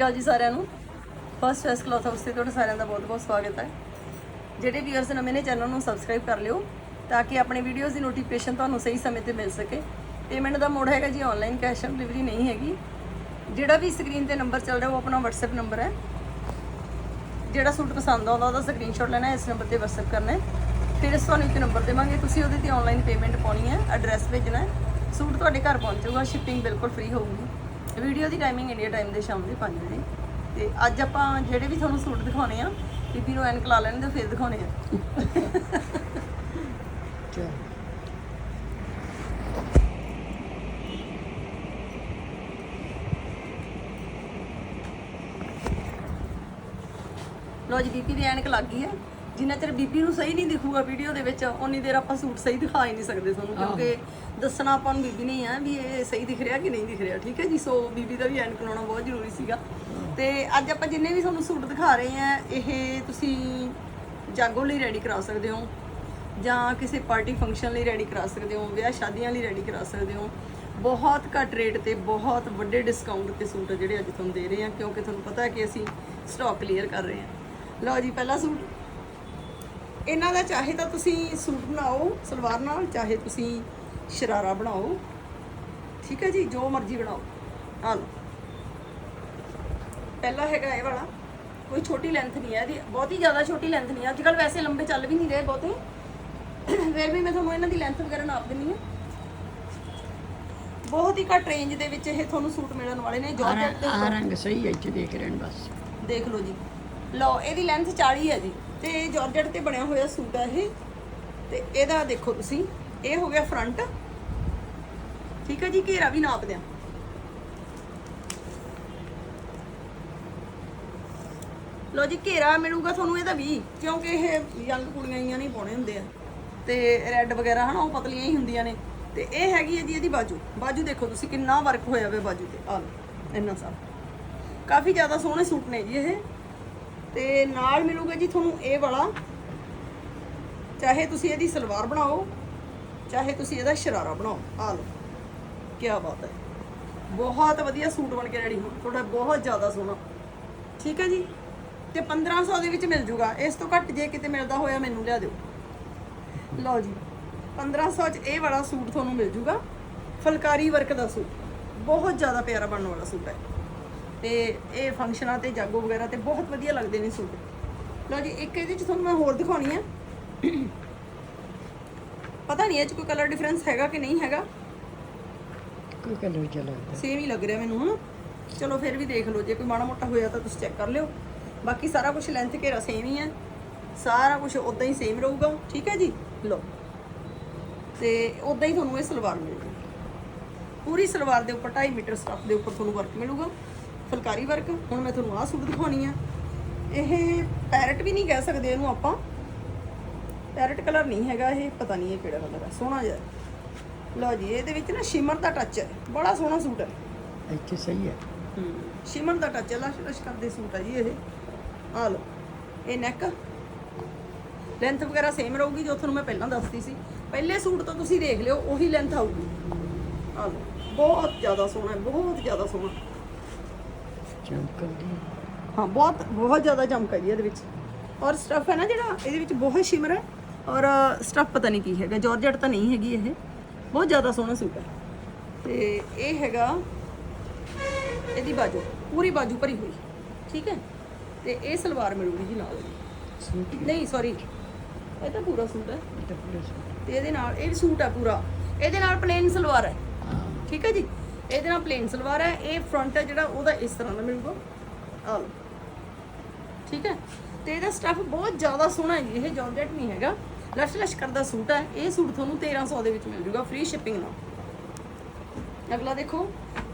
ਗੱਲ ਜੀ ਸਾਰਿਆਂ ਨੂੰ। ਫਸਟ ਫੈਸ ਕਲੌਥ ਹਾਊਸ ਤੇ ਤੁਹਾਡਾ ਸਾਰਿਆਂ ਦਾ ਬਹੁਤ-ਬਹੁਤ ਸਵਾਗਤ ਹੈ। ਜਿਹੜੇ ਵੀਅਰਸ ਨਵੇਂ ਨੇ ਚੈਨਲ ਨੂੰ ਸਬਸਕ੍ਰਾਈਬ ਕਰ ਲਿਓ ਤਾਂ ਕਿ ਆਪਣੇ ਵੀਡੀਓਜ਼ ਦੀ ਨੋਟੀਫਿਕੇਸ਼ਨ ਤੁਹਾਨੂੰ ਸਹੀ ਸਮੇਂ ਤੇ ਮਿਲ ਸਕੇ। ਪੇਮੈਂਟ ਦਾ ਮੋਡ ਹੈਗਾ ਜੀ ਆਨਲਾਈਨ ਕੈਸ਼ ਔਨ ਡਿਲੀਵਰੀ ਨਹੀਂ ਹੈਗੀ। ਜਿਹੜਾ ਵੀ ਸਕਰੀਨ ਤੇ ਨੰਬਰ ਚੱਲ ਰਿਹਾ ਉਹ ਆਪਣਾ WhatsApp ਨੰਬਰ ਹੈ। ਜਿਹੜਾ ਸੂਟ ਪਸੰਦ ਆਉਂਦਾ ਉਹਦਾ ਸਕਰੀਨਸ਼ਾਟ ਲੈਣਾ, ਇਸ ਨੰਬਰ ਤੇ WhatsApp ਕਰਨਾ ਹੈ। ਫਿਰ ਇਸ ਤੁਹਾਨੂੰ ਇੱਕ ਨੰਬਰ ਦੇਵਾਂਗੇ। ਤੁਸੀਂ ਉਹਦੇ ਤੇ ਆਨਲਾਈਨ ਪੇਮੈਂਟ ਪਾਉਣੀ ਹੈ ਐਡਰੈਸ ਭੇਜਣਾ ਹੈ। ਸੂਟ ਤੁਹਾਡੇ ਘਰ ਪਹੁੰਚੂਗਾ ਸ਼ਿਪਿੰਗ ਬਿਲਕੁਲ ਫ੍ਰੀ ਹੋਊਗੀ। ਵੀਡੀਓ ਦੀ ਟਾਈਮਿੰਗ ਇੰਡੀਆ ਟਾਈਮ ਦੇ ਸ਼ਾਮ ਦੇ 5 ਵਜੇ। ਤੇ ਅੱਜ ਆਪਾਂ ਜਿਹੜੇ ਵੀ ਤੁਹਾਨੂੰ ਸੂਟ ਦਿਖਾਉਣੇ ਆ, ਬੀਬੀ ਨੂੰ ਐਨਕ ਲਾ ਲੈਣ ਦੇ ਫਿਰ ਦਿਖਾਉਣੇ ਆ। ਲੋ ਜੀ, ਬੀਬੀ ਦੀ ਐਨਕ ਲੱਗ ਗਈ ਹੈ। ਜਿੰਨਾ ਚਿਰ ਬੀਬੀ ਨੂੰ ਸਹੀ ਨਹੀਂ ਦਿਖੂਗਾ ਵੀਡੀਓ ਦੇ ਵਿੱਚ ਉਨੀ ਦੇਰ ਆਪਾਂ ਸੂਟ ਸਹੀ ਦਿਖਾ ਹੀ ਨਹੀਂ ਸਕਦੇ ਤੁਹਾਨੂੰ ਕਿਉਂਕਿ ਦੱਸਣਾ ਆਪਾਂ ਨੂੰ ਬੀਬੀ ਨਹੀਂ ਆ ਵੀ ਇਹ ਸਹੀ ਦਿਖ ਰਿਹਾ ਕਿ ਨਹੀਂ ਦਿਖ ਰਿਹਾ ਠੀਕ ਹੈ ਜੀ? ਸੋ ਬੀਬੀ ਦਾ ਵੀ ਐਨਕ ਲਾਉਣਾ ਬਹੁਤ ਜ਼ਰੂਰੀ ਸੀਗਾ। ਤੇ ਅੱਜ ਆਪਾਂ ਜਿੰਨੇ ਵੀ ਤੁਹਾਨੂੰ ਸੂਟ ਦਿਖਾ ਰਹੇ ਆ ਇਹ ਤੁਸੀਂ ਜਾਗੋ ਲਈ ਰੈਡੀ ਕਰਾ ਸਕਦੇ ਹੋ ਜਾਂ ਕਿਸੇ ਪਾਰਟੀ ਫੰਕਸ਼ਨ ਲਈ ਰੈਡੀ ਕਰਾ ਸਕਦੇ ਹੋ ਵਿਆਹ ਸ਼ਾਦੀਆਂ ਲਈ ਰੈਡੀ ਕਰਾ ਸਕਦੇ ਹੋ। ਬਹੁਤ ਘੱਟ ਰੇਟ ਤੇ ਬਹੁਤ ਵੱਡੇ ਡਿਸਕਾਊਂਟ ਤੇ ਸੂਟ ਆ ਜਿਹੜੇ ਅੱਜ ਤੁਹਾਨੂੰ ਦੇ ਰਹੇ ਆ ਕਿਉਂਕਿ ਤੁਹਾਨੂੰ ਪਤਾ ਹੈ ਕਿ ਅਸੀਂ ਸਟਾਕ ਕਲੀਅਰ ਕਰ ਰਹੇ ਹਾਂ ਲਓ ਜੀ ਪਹਿਲਾ ਸੂਟ। ਇਹਨਾਂ ਦਾ ਚਾਹੇ ਤਾਂ ਤੁਸੀਂ ਸੂਟ ਬਣਾਓ ਸਲਵਾਰ ਨਾਲ ਚਾਹੇ ਤੁਸੀਂ ਸ਼ਰਾਰਾ ਬਣਾਓ। ਠੀਕ ਹੈ ਜੀ ਜੋ ਮਰਜ਼ੀ ਬਣਾਓ। ਲਓ। ਪਹਿਲਾ ਹੈਗਾ ਇਹ ਵਾਲਾ। ਕੋਈ ਛੋਟੀ ਲੈਂਥ ਨਹੀਂ ਹੈ ਇਹਦੀ। ਬਹੁਤੀ ਜ਼ਿਆਦਾ ਛੋਟੀ ਲੈਂਥ ਨਹੀਂ ਹੈ। ਅੱਜ ਕੱਲ ਵੈਸੇ ਲੰਬੇ ਚੱਲ ਵੀ ਨਹੀਂ ਰਹੇ ਬਹੁਤੇ। ਫਿਰ ਵੀ ਮੈਂ ਤੁਹਾਨੂੰ ਇਹਨਾਂ ਦੀ ਲੈਂਥ ਵਗੈਰਾ ਨਾਪ ਦਿੰਨੀ ਆ ਬਹੁਤ ਹੀ ਘੱਟ ਰੇਂਜ ਦੇ ਵਿੱਚ ਇਹ ਤੁਹਾਨੂੰ ਸੂਟ ਮਿਲਣ ਵਾਲੇ ਨੇ। ਜਾਰਜਟ ਦੇ ਆ ਰੰਗ ਸਹੀ ਹੈ ਇੱਥੇ ਦੇਖ ਰਹੇ ਨੇ ਬਸ। ਦੇਖ ਲਓ ਜੀ। ਲਓ, ਇਹਦੀ ਲੈਂਥ 40 ਹੈ ਜੀ। ਤੇ ਜਾਰਜਟ ਤੇ ਬਣਿਆ ਹੋਇਆ ਸੂਟ ਹੈ ਇਹ। ਤੇ ਇਹਦਾ ਦੇਖੋ ਤੁਸੀਂ, ਇਹ ਹੋ ਗਿਆ ਫਰੰਟ ਠੀਕ ਹੈ ਜੀ, ਘੇਰਾ ਵੀ ਨਾਪ ਦਿਆਂ ਲਓ ਜੀ, ਘੇਰਾ ਮਿਲੂਗਾ ਤੁਹਾਨੂੰ ਇਹਦਾ ਵੀ, ਕਿਉਂਕਿ ਇਹ ਯੰਗ ਕੁੜੀਆਂ ਹੀ ਨਹੀਂ ਪਾਉਣੇ ਹੁੰਦੇ ਆ। ਤੇ ਰੈੱਡ ਵਗੈਰਾ ਹਨਾ, ਉਹ ਪਤਲੀਆਂ ਹੀ ਹੁੰਦੀਆਂ ਨੇ। ਤੇ ਇਹ ਹੈਗੀ ਹੈ ਜੀ ਇਹਦੀ ਬਾਜੂ। ਬਾਜੂ ਦੇਖੋ ਤੁਸੀਂ, ਕਿੰਨਾ ਵਰਕ ਹੋਇਆ ਹੋਇਆ ਬਾਜੂ ਤੇ। ਆ ਲਓ, ਇੰਨਾ ਸਾਰਾ ਕਾਫੀ ਜ਼ਿਆਦਾ ਸੋਹਣੇ ਸੂਟ ਨੇ ਜੀ ਇਹ। ਤੇ ਨਾਲ ਮਿਲੂਗਾ ਜੀ ਤੁਹਾਨੂੰ ਇਹ ਵਾਲਾ। ਚਾਹੇ ਤੁਸੀਂ ਇਹਦੀ ਸਲਵਾਰ ਬਣਾਓ, ਚਾਹੇ ਤੁਸੀਂ ਇਹਦਾ ਸ਼ਰਾਰਾ ਬਣਾਓ। ਆ ਲਓ ਕੀ ਬਾਤ ਹੈ। ਬਹੁਤ ਵਧੀਆ ਸੂਟ ਬਣ ਕੇ ਰੈਡੀ ਹੋ ਤੁਹਾਡਾ ਬਹੁਤ ਜ਼ਿਆਦਾ ਸੋਹਣਾ। ਠੀਕ ਹੈ ਜੀ? ਤੇ 1500 ਦੇ ਵਿੱਚ ਮਿਲ ਜੂਗਾ। ਇਸ ਤੋਂ ਘੱਟ ਜੇ ਕਿਤੇ ਮਿਲਦਾ ਹੋਇਆ ਮੈਨੂੰ ਲਿਆ ਦਿਓ। ਲਓ ਜੀ 1500 ਚ ਇਹ ਵਾਲਾ ਸੂਟ ਤੁਹਾਨੂੰ ਮਿਲ ਜੂਗਾ। ਫਲਕਾਰੀ ਵਰਕ ਦਾ ਸੂਟ। ਬਹੁਤ ਜ਼ਿਆਦਾ ਪਿਆਰਾ ਬਣਨ ਵਾਲਾ ਸੂਟ ਹੈ। ਤੇ ਇਹ ਫੰਕਸ਼ਨਾਂ ਤੇ ਜਾਗੋ ਵਗੈਰਾ ਤੇ ਬਹੁਤ ਵਧੀਆ ਲੱਗਦੇ ਨੇ ਸੂਟ। ਲਓ ਜੀ ਇੱਕ ਇਹਦੇ ਚ ਤੁਹਾਨੂੰ ਮੈਂ ਹੋਰ ਦਿਖਾਉਣੀ ਆ। ਪਤਾ ਨਹੀਂ ਇਹ ਚ ਕੋਈ ਕਲਰ ਡਿਫਰੈਂਸ ਹੈਗਾ ਕਿ ਨਹੀਂ ਹੈਗਾ। ਕੋਈ ਕਲਰ ਚਲਾ ਸੇਮ ਹੀ ਲੱਗ ਰਿਹਾ ਮੈਨੂੰ। ਹਨਾ ਚਲੋ ਫਿਰ ਵੀ ਦੇਖ ਲਓ ਜੇ ਕੋਈ ਮਾੜਾ ਮੋਟਾ ਹੋਇਆ ਤਾਂ ਤੁਸੀਂ ਚੈੱਕ ਕਰ ਲਿਓ। ਬਾਕੀ ਸਾਰਾ ਕੁਝ ਲੈਂਥ ਘੇਰਾ ਸੇਮ ਹੀ ਹੈ ਸਾਰਾ ਕੁਝ ਉਦਾਂ ਹੀ ਸੇਮ ਰਹੂਗਾ। ਠੀਕ ਹੈ ਜੀ? ਲਓ। ਤੇ ਉਦਾਂ ਹੀ ਤੁਹਾਨੂੰ ਇਹ ਸਲਵਾਰ ਮਿਲੇਗੀ। ਪੂਰੀ ਸਲਵਾਰ ਦੇ ਉੱਪਰ 2.5 ਮੀਟਰ ਸਟੱਫ ਦੇ ਉੱਪਰ ਤੁਹਾਨੂੰ ਵਰਕ ਮਿਲੂਗਾ। ਫੁਲਕਾਰੀ ਵਰਕ ਹੁਣ ਮੈਂ ਤੁਹਾਨੂੰ ਆਹ ਸੂਟ ਦਿਖਾਉਣੀ ਆ। ਇਹ ਪੈਰਟ ਵੀ ਨਹੀਂ ਕਹਿ ਸਕਦੇ ਇਹਨੂੰ ਆਪਾਂ। ਪੈਰਟ ਕਲਰ ਨਹੀਂ ਹੈਗਾ ਇਹ ਪਤਾ ਨਹੀਂ ਇਹ ਕਿਹੜਾ ਕਲਰ ਹੈ ਸੋਹਣਾ ਜਿਹਾ। ਲਓ ਜੀ ਇਹਦੇ ਵਿੱਚ ਨਾ ਸ਼ਿਮਰ ਦਾ ਟੱਚ ਹੈ ਬੜਾ ਸੋਹਣਾ ਸੂਟ ਹੈ। ਇੱਥੇ ਸਹੀ ਹੈ। ਸ਼ਿਮਰ ਦਾ ਟੱਚ ਹੈ ਲਸ਼ ਲਸ਼ ਕਰਦੇ ਸੂਟ ਹੈ ਜੀ ਇਹ। ਆ ਲਓ ਇਹ ਨੈਕ ਲੈਂਥ ਵਗੈਰਾ ਸੇਮ ਰਹੂਗੀ ਜੋ ਤੁਹਾਨੂੰ ਮੈਂ ਪਹਿਲਾਂ ਦੱਸਦੀ ਸੀ। ਪਹਿਲੇ ਸੂਟ ਤੋਂ ਤੁਸੀਂ ਦੇਖ ਲਿਓ ਉਹੀ ਲੈਂਥ ਆਊਗੀ। ਆ ਲਓ ਬਹੁਤ ਜ਼ਿਆਦਾ ਸੋਹਣਾ ਬਹੁਤ ਜ਼ਿਆਦਾ ਸੋਹਣਾ। ਚਮਕਦੀ ਹਾਂ ਬਹੁਤ ਬਹੁਤ ਜ਼ਿਆਦਾ ਚਮਕ ਹੈ ਜੀ ਇਹਦੇ ਵਿੱਚ। ਔਰ ਸਟਫ ਹੈ ਨਾ ਜਿਹੜਾ ਇਹਦੇ ਵਿੱਚ ਬਹੁਤ ਸ਼ਿਮਰ ਹੈ। ਔਰ ਸਟਫ ਪਤਾ ਨਹੀਂ ਕੀ ਹੈਗਾ ਜਾਰਜਟ ਤਾਂ ਨਹੀਂ ਹੈਗੀ ਇਹ। ਬਹੁਤ ਜ਼ਿਆਦਾ ਸੋਹਣਾ ਸੂਟ ਹੈ। ਤੇ ਇਹ ਹੈਗਾ ਇਹਦੀ ਬਾਜੂ ਪੂਰੀ ਬਾਜੂ ਭਰੀ ਹੋਈ। ਠੀਕ ਹੈ? ਤੇ ਇਹ ਸਲਵਾਰ ਮਿਲੂਗੀ ਜੀ ਨਾਲ। ਨਹੀਂ ਸੌਰੀ ਇਹ ਤਾਂ ਪੂਰਾ ਸੂਟ ਹੈ। ਤਾਂ ਇਹਦੇ ਨਾਲ ਇਹ ਵੀ ਸੂਟ ਹੈ ਪੂਰਾ। ਇਹਦੇ ਨਾਲ ਪਲੇਨ ਸਲਵਾਰ ਹਾਂ। ਠੀਕ ਹੈ ਜੀ? ਇਹਦੇ ਨਾਲ ਪਲੇਨ ਸਲਵਾਰ ਹੈ, ਇਹ ਫਰੰਟ ਹੈ ਜਿਹੜਾ, ਉਹਦਾ ਇਸ ਤਰ੍ਹਾਂ ਦਾ ਮਿਲੂਗਾ। ਆ ਲਓ। ਠੀਕ ਹੈ? ਤੇ ਇਹਦਾ ਸਟਫ ਬਹੁਤ ਜ਼ਿਆਦਾ ਸੋਹਣਾ ਹੈ ਜੀ, ਇਹ ਜਾਰਜਟ ਨਹੀਂ ਹੈਗਾ। ਲਸ਼ ਲਸ਼ ਕਰਦਾ ਸੂਟ ਹੈ। ਇਹ ਸੂਟ ਤੁਹਾਨੂੰ 1300 ਦੇ ਵਿੱਚ ਮਿਲ ਜੂਗਾ ਫ੍ਰੀ ਸ਼ਿਪਿੰਗ ਨਾਲ। ਅਗਲਾ ਦੇਖੋ,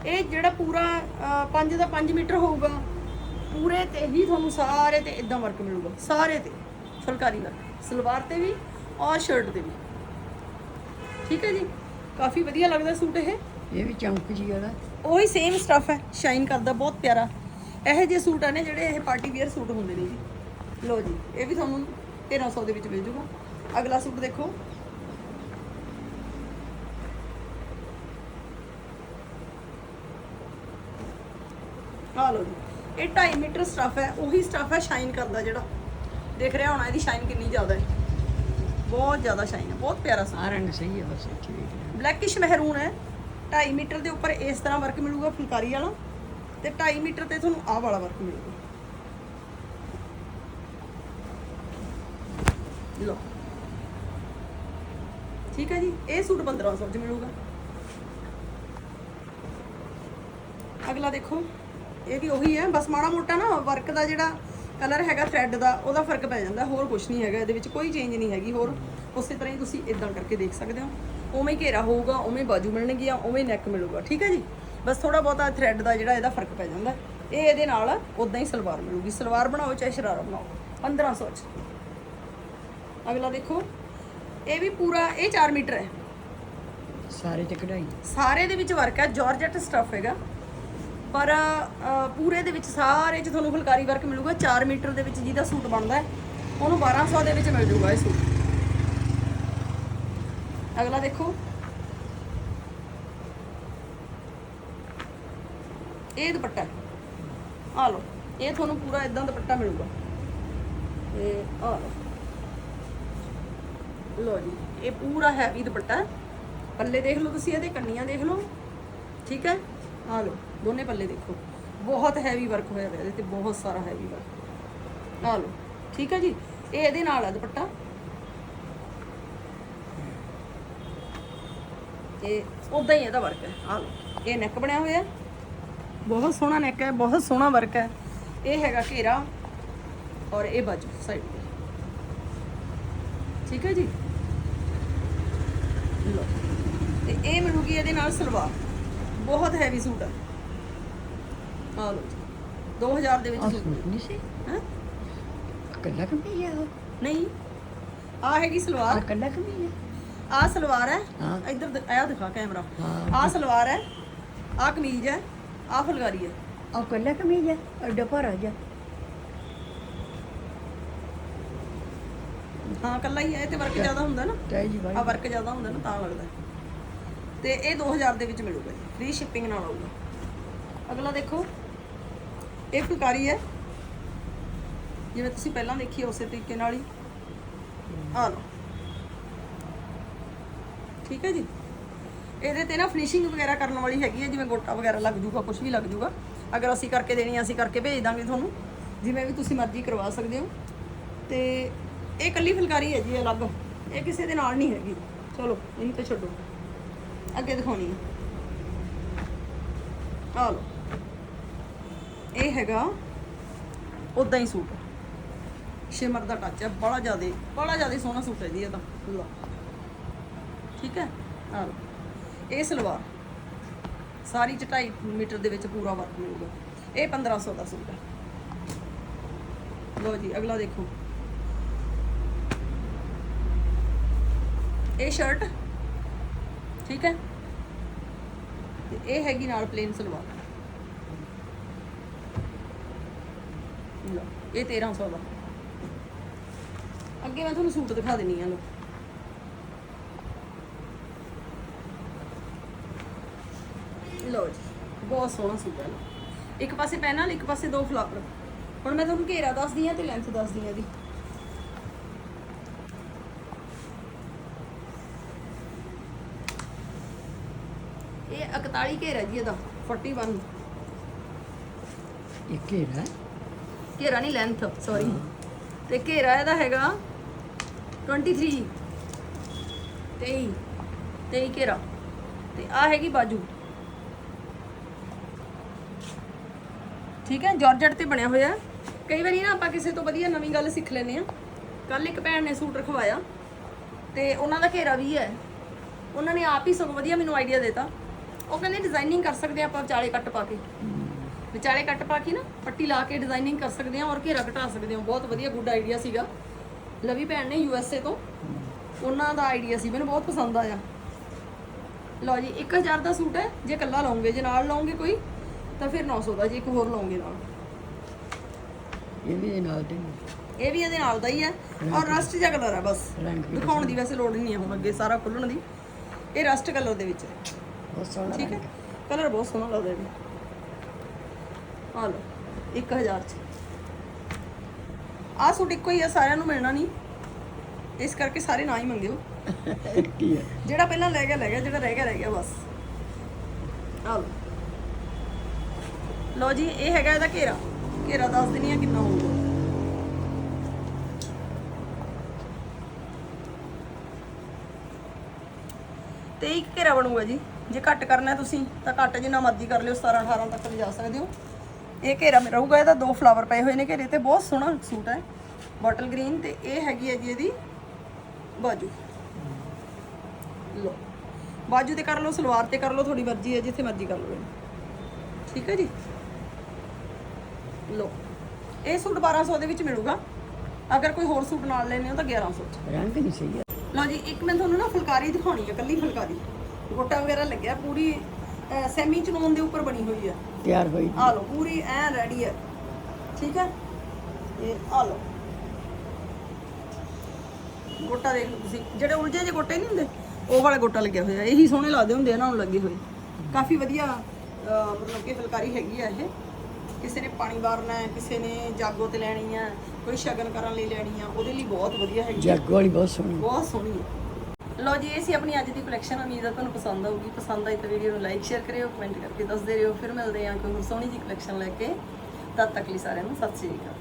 ਇਹ ਜਿਹੜਾ ਪੂਰਾ 5 ਦਾ 5 ਮੀਟਰ ਹੋਊਗਾ, ਪੂਰੇ ਤੇ ਹੀ ਤੁਹਾਨੂੰ ਸਾਰੇ ਤੇ ਇਦਾਂ ਵਰਕ ਮਿਲੂਗਾ, ਸਾਰੇ ਤੇ। ਫੁਲਕਾਰੀ ਵਰਕ ਸਲਵਾਰ ਤੇ ਵੀ ਔਰ ਸ਼ਰਟ ਤੇ ਵੀ। ਠੀਕ ਹੈ ਜੀ? ਕਾਫੀ ਵਧੀਆ ਲੱਗਦਾ ਸੂਟ ਇਹ। ਇਹ ਵੀ ਚਮਕ ਜੀ ਉਹਦਾ ਉਹੀ ਸੇਮ ਸਟਫ ਹੈ ਸ਼ਾਈਨ ਕਰਦਾ ਬਹੁਤ ਪਿਆਰਾ। ਇਹੋ ਜਿਹੇ ਸੂਟ ਆ ਨੇ ਜਿਹੜੇ ਇਹ ਪਾਰਟੀ ਵੇਅਰ ਸੂਟ ਹੁੰਦੇ ਨੇ ਜੀ। ਲਓ ਜੀ ਇਹ ਵੀ ਤੁਹਾਨੂੰ 1300 ਦੇ ਵਿੱਚ ਮਿਲ ਜੂਗਾ। ਅਗਲਾ ਸੂਟ ਦੇਖੋ। ਆ ਲਓ ਜੀ ਇਹ 2.5 ਮੀਟਰ ਸਟਫ ਹੈ ਉਹੀ ਸਟਫ ਹੈ ਸ਼ਾਈਨ ਕਰਦਾ ਜਿਹੜਾ। ਦੇਖ ਰਿਹਾ ਹੋਣਾ ਇਹਦੀ ਸ਼ਾਈਨ ਕਿੰਨੀ ਜ਼ਿਆਦਾ ਹੈ। ਬਹੁਤ ਜ਼ਿਆਦਾ ਸ਼ਾਈਨ ਹੈ ਬਹੁਤ ਪਿਆਰਾ ਸੂਟ। ਆ ਰੰਗ ਸਹੀ ਹੈ ਬਸ ਵੇਖ ਲਿਆ ਬਲੈਕਿਸ਼ ਮਹਿਰੂਨ ਹੈ। 2.5 ਮੀਟਰ ਦੇ ਉੱਪਰ ਇਸ ਤਰ੍ਹਾਂ ਵਰਕ ਮਿਲੂਗਾ ਫੁਲਕਾਰੀ ਵਾਲਾ ਤੇ 2.5 ਮੀਟਰ ਤੇ ਤੁਹਾਨੂੰ ਆਹ ਵਾਲਾ ਵਰਕ ਮਿਲੂਗਾ। ਲਓ। ਠੀਕ ਹੈ ਜੀ, ਇਹ ਸੂਟ 1500 ਚ ਮਿਲੂਗਾ। ਅਗਲਾ ਦੇਖੋ, ਇਹ ਵੀ ਉਹੀ ਹੈ, ਬਸ ਮਾੜਾ ਮੋਟਾ ਨਾ ਵਰਕ ਦਾ ਜਿਹੜਾ ਕਲਰ ਹੈਗਾ ਥ੍ਰੈਡ ਦਾ, ਉਹਦਾ ਫ਼ਰਕ ਪੈ ਜਾਂਦਾ, ਹੋਰ ਕੁਝ ਨਹੀਂ ਹੈਗਾ, ਇਹਦੇ ਵਿੱਚ ਕੋਈ ਚੇਂਜ ਨਹੀਂ ਹੈਗੀ, ਹੋਰ ਉਸੇ ਤਰ੍ਹਾਂ ਹੀ ਤੁਸੀਂ ਇਦਾਂ ਕਰਕੇ ਦੇਖ ਸਕਦੇ ਹੋ। ਉਵੇਂ ਘੇਰਾ ਹੋਊਗਾ ਉਵੇਂ ਬਾਜੂ ਮਿਲਣਗੀਆਂ ਉਵੇਂ ਨੈਕ ਮਿਲੂਗਾ ਠੀਕ ਹੈ ਜੀ? ਬਸ ਥੋੜਾ ਬਹੁਤਾ ਥ੍ਰੈਡ ਦਾ ਜਿਹੜਾ ਇਹਦਾ ਫ਼ਰਕ ਪੈ ਜਾਂਦਾ। ਇਹ ਇਹਦੇ ਨਾਲ ਉਦਾਂ ਹੀ ਸਲਵਾਰ ਮਿਲੂਗੀ। ਸਲਵਾਰ ਬਣਾਓ ਚਾਹੇ ਸ਼ਰਾਰਾ ਬਣਾਓ। 1500 ਚ। ਅਗਲਾ ਦੇਖੋ। ਇਹ ਵੀ ਪੂਰਾ ਇਹ 4 ਮੀਟਰ ਹੈ। ਸਾਰੇ ਤੇ ਕਢਾਈ। ਸਾਰੇ ਦੇ ਵਿੱਚ ਵਰਕ ਹੈ ਜਾਰਜਟ ਸਟਫ ਹੈਗਾ। ਪਰ ਪੂਰੇ ਦੇ ਵਿੱਚ ਸਾਰੇ 'ਚ ਤੁਹਾਨੂੰ ਫੁਲਕਾਰੀ ਵਰਕ ਮਿਲੂਗਾ। 4 ਮੀਟਰ ਦੇ ਵਿੱਚ ਜਿਹਦਾ ਸੂਟ ਬਣਦਾ ਹੈ ਉਹਨੂੰ 1200 ਦੇ ਵਿੱਚ ਮਿਲ ਜੂਗਾ ਇਹ ਸੂਟ। ਅਗਲਾ ਦੇਖੋ। ਇਹ ਦੁਪੱਟਾ ਆ ਲਓ, ਇਹ ਤੁਹਾਨੂੰ ਪੂਰਾ ਇਦਾਂ ਦੁਪੱਟਾ ਮਿਲੂਗਾ। ਤੇ ਆ ਲਓ। ਲਓ ਜੀ, ਇਹ ਪੂਰਾ ਹੈਵੀ ਦੁਪੱਟਾ ਪੱਲੇ ਦੇਖ ਲਓ ਤੁਸੀਂ, ਇਹਦੇ ਕੰਨੀਆਂ ਦੇਖ ਲਓ। ਠੀਕ ਹੈ? ਆ ਲਓ, ਦੋਨੇ ਪੱਲੇ ਦੇਖੋ। ਬਹੁਤ ਹੈਵੀ ਵਰਕ ਹੋਇਆ ਹੋਇਆ ਇਹਦੇ ਤੇ, ਬਹੁਤ ਸਾਰਾ ਹੈਵੀ ਵਰਕ ਆ ਲਓ, ਠੀਕ ਹੈ ਜੀ? ਇਹ ਇਹਦੇ ਨਾਲ ਹੈ ਦੁਪੱਟਾ। ਤੇ ਉਦਾਂ ਹੀ ਇਹਦਾ ਵਰਕ ਹੈ। ਆ ਲਓ ਇਹ ਨੈਕ ਬਣਿਆ ਹੋਇਆ ਬਹੁਤ ਸੋਹਣਾ ਨੈਕ ਹੈ ਬਹੁਤ ਸੋਹਣਾ ਵਰਕ ਹੈ। ਇਹ ਹੈਗਾ ਘੇਰਾ ਔਰ ਇਹ ਬਾਜੂ ਸਾਈਡ ਤੇ। ਠੀਕ ਹੈ ਜੀ? ਲਓ ਤੇ ਇਹ ਮਿਲੂਗੀ ਇਹਦੇ ਨਾਲ ਸਲਵਾਰ? ਬਹੁਤ ਹੈਵੀ ਸੂਟ ਹੈ। ਆ ਲਓ ਜੀ 2000 ਦੇ ਵਿੱਚ ਸੂਟ ਨਹੀਂ ਸੀ? ਹੈ? ਕੱਲਾ ਕਮੀ ਹੈ ਨਹੀਂ ਆ ਹੈਗੀ ਸਲਵਾਰ। ਕੱਲਾ ਕਮੀ ਹੈ ਆ ਸਲਵਾਰ ਹੈ। ਹਾਂ। ਇੱਧਰ ਆਹ ਦਿਖਾ ਕੈਮਰਾ। ਹਾਂ। ਆ ਸਲਵਾਰ ਹੈ ਆ ਕਮੀਜ਼ ਹੈ ਆ ਫੁਲਕਾਰੀ ਹੈ। ਆ ਕੱਲਾ ਕਮੀ ਹੈ ਅੱਡਾ ਪਰ ਆ ਜਾ ਹਾਂ ਕੱਲਾ ਹੀ ਹੈ ਇਹ ਤੇ ਵਰਕ ਜ਼ਿਆਦਾ ਹੁੰਦਾ ਨਾ। ਜੀ ਬਾਈ। ਆ ਵਰਕ ਜ਼ਿਆਦਾ ਹੁੰਦਾ ਨਾ ਤਾਂ ਲੱਗਦਾ। ਤੇ ਇਹ 2000 ਦੇ ਵਿੱਚ ਮਿਲੂਗਾ ਫ੍ਰੀ ਸ਼ਿਪਿੰਗ ਨਾਲ ਆਊਗਾ। ਅਗਲਾ ਦੇਖੋ ਇਹ ਫੁਲਕਾਰੀ ਹੈ। ਜਿਵੇਂ ਤੁਸੀਂ ਪਹਿਲਾਂ ਦੇਖੀ ਹੈ ਉਸੇ ਤਰੀਕੇ ਨਾਲ ਹੀ। ਆ ਲਓ। ਠੀਕ ਹੈ ਜੀ? ਇਹਦੇ ਤੇ ਨਾ ਫਿਨਿਸ਼ਿੰਗ ਵਗੈਰਾ ਕਰਨ ਵਾਲੀ ਹੈਗੀ ਹੈ ਜਿਵੇਂ ਗੋਟਾ ਵਗੈਰਾ ਲੱਗ ਜੂਗਾ ਕੁਝ ਵੀ ਲੱਗ ਜੂਗਾ। ਅਗਰ ਅਸੀਂ ਕਰਕੇ ਦੇਣੀ ਹੈ, ਅਸੀਂ ਕਰਕੇ ਭੇਜ ਦਾਂਗੇ ਤੁਹਾਨੂੰ। ਜਿਵੇਂ ਵੀ ਤੁਸੀਂ ਮਰਜ਼ੀ ਕਰਵਾ ਸਕਦੇ ਹੋ। ਤੇ ਇਹ ਕੱਲੀ ਫੁਲਕਾਰੀ ਹੈ ਜੀ ਅਲੱਗ। ਇਹ ਕਿਸੇ ਦੇ ਨਾਲ ਨਹੀਂ ਹੈਗੀ। ਚਲੋ ਇਹਨੂੰ ਤੇ ਛੱਡੋ। ਅੱਗੇ ਦਿਖਾਉਣੀ ਹੈ। ਆ ਲਓ। ਇਹ ਹੈਗਾ ਉਦਾਂ ਹੀ ਸੂਟ। ਸ਼ਿਮਰ ਦਾ ਟੱਚ ਹੈ। ਬੜਾ ਜ਼ਿਆਦਾ ਬੜਾ ਜ਼ਿਆਦਾ ਸੋਹਣਾ ਸੂਟ ਹੈ ਜੀ ਇਹ ਤਾਂ। ਲਓ ਠੀਕ ਹੈ? ਆ ਇਹ ਸਲਵਾਰ। ਸਾਰੀ ਚ 2.5 ਮੀਟਰ ਦੇ ਵਿੱਚ ਪੂਰਾ ਵਰਕ ਮਿਲੂਗਾ। ਇਹ 1500 ਦਾ ਸੂਟ ਹੈ। ਲਓ ਜੀ, ਅਗਲਾ ਦੇਖੋ। ਇਹ ਸ਼ਰਟ ਠੀਕ ਹੈ? ਤੇ ਇਹ ਹੈਗੀ ਨਾਲ ਪਲੇਨ ਸਲਵਾਰ। ਲਓ, ਇਹ 1300 ਦਾ। ਅੱਗੇ ਮੈਂ ਤੁਹਾਨੂੰ ਸੂਟ ਦਿਖਾ ਦਿੰਨੀ ਆ, ਲਓ। ਲਓ ਜੀ ਬਹੁਤ ਸੋਹਣਾ ਸੂਟ ਹੈ ਲਓ। ਇੱਕ ਪਾਸੇ ਪੈਨਲ ਇੱਕ ਪਾਸੇ ਦੋ ਫਲਾਵਰ ਹੁਣ ਮੈਂ ਤੁਹਾਨੂੰ ਘੇਰਾ ਦੱਸਦੀ ਆ ਤੇ ਲੈਂਥ ਦੱਸਦੀ ਆ ਇਹਦੀ। ਇਹ 41 ਘੇਰਾ ਜੀ ਇਹਦਾ 41 ਇਹ ਘੇਰਾ ਘੇਰਾ ਨਹੀਂ ਲੈਂਥ ਸੌਰੀ ਤੇ ਘੇਰਾ ਇਹਦਾ ਹੈਗਾ 23 23 23 ਘੇਰਾ। ਤੇ ਆ ਹੈਗੀ ਬਾਜੂ। ਠੀਕ ਹੈ ਜਾਰਜਟ ਤੇ ਬਣਿਆ ਹੋਇਆ ਕਈ ਵਾਰੀ ਨਾ ਆਪਾਂ ਕਿਸੇ ਤੋਂ ਵਧੀਆ ਨਵੀਂ ਗੱਲ ਸਿੱਖ ਲੈਨੇ ਆ ਕੱਲ ਇੱਕ ਭੈਣ ਨੇ ਸੂਟ ਰਖਵਾਇਆ ਤੇ ਉਹਨਾਂ ਦਾ ਘੇਰਾ ਵੀ ਹੈ। ਉਹਨਾਂ ਨੇ ਆਪ ਹੀ ਸਗੋਂ ਵਧੀਆ ਮੈਨੂੰ ਆਈਡੀਆ ਦਿੱਤਾ। ਉਹ ਕਹਿੰਦੇ ਡਿਜ਼ਾਈਨਿੰਗ ਕਰ ਸਕਦੇ ਆ ਆਪਾਂ ਵਿਚਾਲੇ ਕੱਟ ਪਾ ਕੇ। ਵਿਚਾਲੇ ਕੱਟ ਪਾ ਕੇ ਨਾ ਪੱਟੀ ਲਾ ਕੇ ਡਿਜ਼ਾਈਨਿੰਗ ਕਰ ਸਕਦੇ ਹਾਂ ਔਰ ਘੇਰਾ ਘਟਾ ਸਕਦੇ ਹਾਂ। ਬਹੁਤ ਵਧੀਆ ਗੁੱਡ ਆਈਡੀਆ ਸੀਗਾ। ਲਵੀ ਭੈਣ ਨੇ ਯੂ ਐਸ ਏ ਤੋਂ। ਉਹਨਾਂ ਦਾ ਆਈਡੀਆ ਸੀ। ਮੈਨੂੰ ਬਹੁਤ ਪਸੰਦ ਆਇਆ। ਲਓ ਜੀ 1000 ਦਾ ਸੂਟ ਹੈ। ਜੇ ਇਕੱਲਾ ਲਓਗੇ, ਜੇ ਨਾਲ ਲਓਗੇ ਕੋਈ ਤਾਂ ਫਿਰ 900 ਦਾ ਜੇ ਇੱਕ ਹੋਰ ਲਓਗੇ ਨਾਲ। ਇਹ ਵੀ ਨਾਲ ਦੇ ਇਹ ਵੀ ਇਹਦੇ ਨਾਲ ਦਾ ਹੀ ਹੈ। ਔਰ ਰਸਟ ਜਿਹਾ ਕਲਰ ਹੈ ਬਸ। ਦਿਖਾਉਣ ਦੀ ਵੈਸੇ ਲੋੜ ਨਹੀਂ ਹੈ ਹੁਣ ਅੱਗੇ ਸਾਰਾ ਖੁੱਲਣ ਦੀ। ਇਹ ਰਸਟ ਕਲਰ ਦੇ ਵਿੱਚ ਹੈ। ਬਹੁਤ ਸੋਹਣਾ ਠੀਕ ਹੈ? ਕਲਰ ਬਹੁਤ ਸੋਹਣਾ ਲੱਗਦਾ ਵੀ ਆ ਲਓ 1000 ਚ। ਆਹ ਸੂਟ ਇੱਕੋ ਹੀ ਆ ਸਾਰਿਆਂ ਨੂੰ ਮਿਲਣਾ ਨਹੀਂ। ਇਸ ਕਰਕੇ ਸਾਰੇ ਨਾ ਹੀ ਮੰਗਿਓ। ਕੀ ਹੈ? ਜਿਹੜਾ ਪਹਿਲਾਂ ਲੈ ਗਿਆ ਲੈ ਗਿਆ ਜਿਹੜਾ ਰਹਿ ਗਿਆ ਰਹਿ ਗਿਆ ਬਸ। ਆ ਲਓ। ਲਓ ਜੀ, ਇਹ ਹੈਗਾ ਇਹਦਾ ਘੇਰਾ। ਘੇਰਾ ਦੱਸ ਦਿੰਨੀ ਆ ਕਿੰਨਾ ਹੋਊਗਾ। ਤੇ ਇੱਕ ਘੇਰਾ ਬਣੂਗਾ ਜੀ। ਜੇ ਘੱਟ ਕਰਨਾ ਤੁਸੀਂ, ਤਾਂ ਘੱਟ ਜਿੰਨਾ ਮਰਜ਼ੀ ਕਰ ਲਿਓ 17 18 ਤੱਕ ਲਿਜਾ ਸਕਦੇ ਹੋ। ਇਹ ਘੇਰਾ ਮੇਰਾ ਰਹੂਗਾ ਇਹਦਾ, ਦੋ ਫਲਾਵਰ ਪਏ ਹੋਏ ਨੇ ਘੇਰੇ ਤੇ, ਬਹੁਤ ਸੋਹਣਾ ਸੂਟ ਹੈ। ਬੋਟਲ ਗ੍ਰੀਨ ਤੇ ਇਹ ਹੈਗੀ ਹੈ ਜੀ ਇਹਦੀ ਬਾਜੂ। ਲੋ ਬਾਜੂ ਤੇ ਕਰ ਲਓ, ਸਲਵਾਰ ਤੇ ਕਰ ਲਓ ਤੁਹਾਡੀ ਮਰਜ਼ੀ ਹੈ, ਜਿੱਥੇ ਮਰਜ਼ੀ ਕਰ ਲਓ ਇਹਨੂੰ। ਠੀਕ ਹੈ ਜੀ? ਲੋ ਇਹ ਸੂਟ 1200 ਦੇ ਵਿੱਚ ਮਿਲੂਗਾ। ਅਗਰ ਕੋਈ ਹੋਰ ਸੂਟ ਨਾਲ ਲੈਣੇ ਹੋ ਤਾਂ 1100 ਚ। ਰੰਗ ਨਹੀਂ ਸਹੀ ਹੈ ਲਓ ਜੀ ਇੱਕ ਮੈਂ ਤੁਹਾਨੂੰ ਨਾ ਫੁਲਕਾਰੀ ਦਿਖਾਉਣੀ ਹੈ ਕੱਲੀ ਫੁਲਕਾਰੀ। ਗੋਟਾ ਵਗੈਰਾ ਲੱਗਿਆ ਪੂਰੀ ਸੈਮੀ ਚਨੋਨ ਦੇ ਉੱਪਰ ਬਣੀ ਹੋਈ ਹੈ ਤਿਆਰ ਹੋਈ ਆ ਲਓ ਪੂਰੀ ਐ ਰੈਡੀ ਹੈ ਠੀਕ ਹੈ ਇਹ ਆ ਲਓ। ਗੋਟਾ ਦੇਖ ਲਓ ਤੁਸੀਂ ਜਿਹੜੇ ਉਲਝੇ ਜਿਹੇ ਗੋਟੇ ਨਹੀਂ ਹੁੰਦੇ ਉਹ ਵਾਲਾ ਗੋਟਾ ਲੱਗਿਆ ਹੋਇਆ ਇਹੀ ਸੋਹਣੇ ਲੱਗਦੇ ਹੁੰਦੇ ਆ ਨਾ ਲੱਗੇ ਹੋਏ। ਕਾਫੀ ਵਧੀਆ ਮਤਲਬ ਕਿ ਫੁਲਕਾਰੀ ਹੈਗੀ ਆ ਇਹ। ਕਿਸੇ ਨੇ ਪਾਣੀ ਵਾਰਨਾ ਹੈ ਕਿਸੇ ਨੇ ਜਾਗੋ ਤੇ ਲੈਣੀ ਆ ਕੋਈ ਸ਼ਗਨ ਕਰਨ ਲਈ ਲੈਣੀ ਆ ਉਹਦੇ ਲਈ ਬਹੁਤ ਵਧੀਆ ਹੈਗੀ ਆ ਜੱਗ ਵਾਲੀ ਬਹੁਤ ਸੋਹਣੀ ਬਹੁਤ ਸੋਹਣੀ ਹੈ। ਲੋ ਜੀ ਇਹ ਸੀ ਆਪਣੀ ਅੱਜ ਦੀ ਕਲੈਕਸ਼ਨ ਉਮੀਦ ਹੈ ਤੁਹਾਨੂੰ ਪਸੰਦ ਆਊਗੀ। ਪਸੰਦ ਆਈ ਤਾਂ ਵੀਡੀਓ ਨੂੰ ਲਾਈਕ ਸ਼ੇਅਰ ਕਰਿਓ ਕਮੈਂਟ ਕਰਕੇ ਦੱਸਦੇ ਰਹੋ। ਫਿਰ ਮਿਲਦੇ ਹਾਂ ਕੋਈ ਹੋਰ ਸੋਹਣੀ ਜੀ ਕਲੈਕਸ਼ਨ ਲੈ ਕੇ। ਤਦ ਤੱਕ ਲਈ ਸਾਰਿਆਂ ਨੂੰ ਸਤਿ ਸ਼੍ਰੀ ਅਕਾਲ।